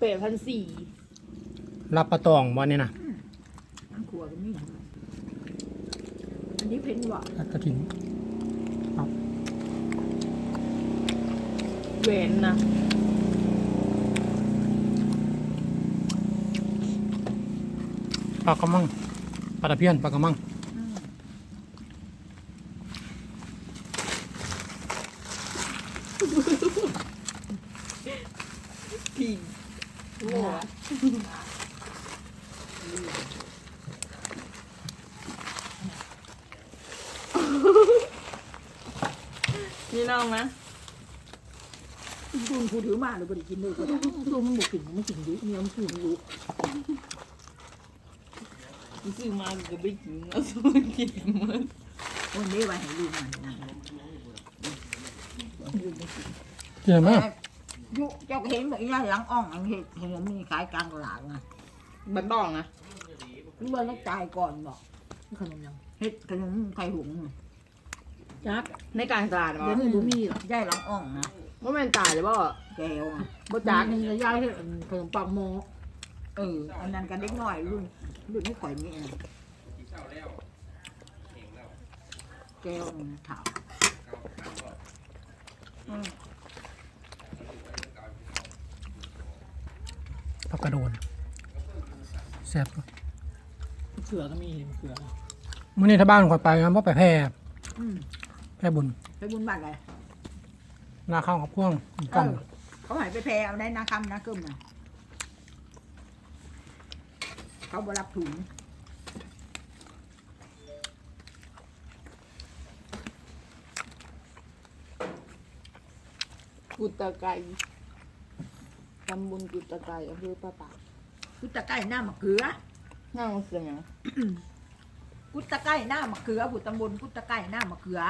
แปดพันสี่รับปลาตองบ่เนี่ยนะอันขัวก็มีอันนี้เพ้นหวานกระถิ่นแหวนนะปลากระมังปลาตะเพียนปลากระมังพี่โง่อะ นี่น้องนะคุณผู้ถือมาหรือบริกินเลยก็ได้ตัวมันบุกกินมันกินอยุเนี่ยมันกินอยุซื้อมาก็ไปกินแล้วสู้กินมันวันนี้ไว้ให้ลูกมันนะเจอไหม ยุเจ้าก็เห็นแบบนี้หลังอ่องอันเห็ดเห็นมันมีขายกลางตลาดไงบัดบ้องนะรู้ว่าแล้วจ่ายก่อนบอกขนมยังเห็ดขนมไข่หุงจักในกลารตลาดเดี๋ยวมั้นี้ดูมีหรอกย่ายหลังอ่องนะว่ามันตายหรือเปล่าแก้วอะบ่จาจากกนึงจะย่ายให้ขนมปังโมเอออันนั้นกันเล็กน้อยรุ่นรุ่นไม่ข่อยนี่เองแก้วนึงถามอืม ปลากระโดนแซ่บเขือก็มีเห็นเขือมื้อนี้ถ้าบ้านข่อยไปงั้นบ่ไปแพร่อืมแพร่บุญไปบุญบ้านอะไรนาข้าวกับพ่วงเอก้อมอเขาหายไปแพรเอาได้นะคำนะกึมนะเขาบรับถุงกุตตะไก ตำบลกุตตะไกอำเภอปะปากกุตตะไก่หน้ามะเขือน่ามันเสียงหยัง กุตตะไก่หน้ามะเขือบุตรตำบลกุตตะไก่หน้ามะเขืออ